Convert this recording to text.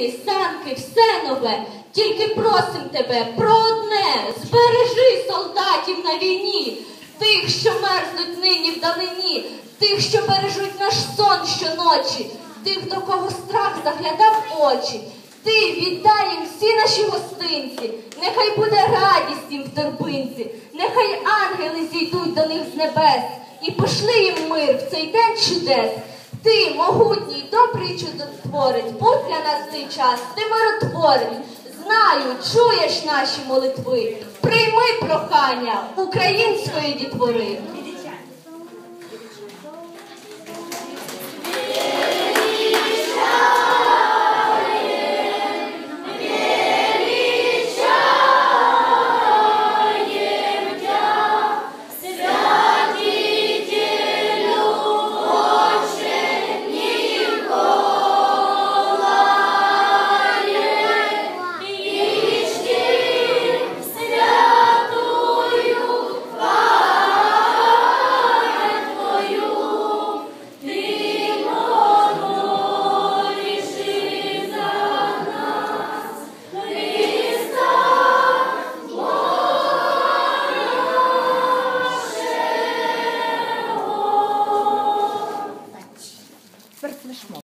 драбини, санки, все нове. Тільки просим тебе про одне, збережи солдатів на війні, тих, що мерзнуть нині вдалині, тих, що бережуть наш сон щоночі, тих, до кого страх заглядав очі. Ти віддай їм всі наші гостинці, нехай буде радість їм в торбинці, нехай ангели зійдуть до них з небес і пошли їм мир в цей день чудес. Ти, могутній, добрий чудотворець, будь для нас цей час, ти миротворець. Знаю, чуєш наші молитви. Прийми прохання української дітвори.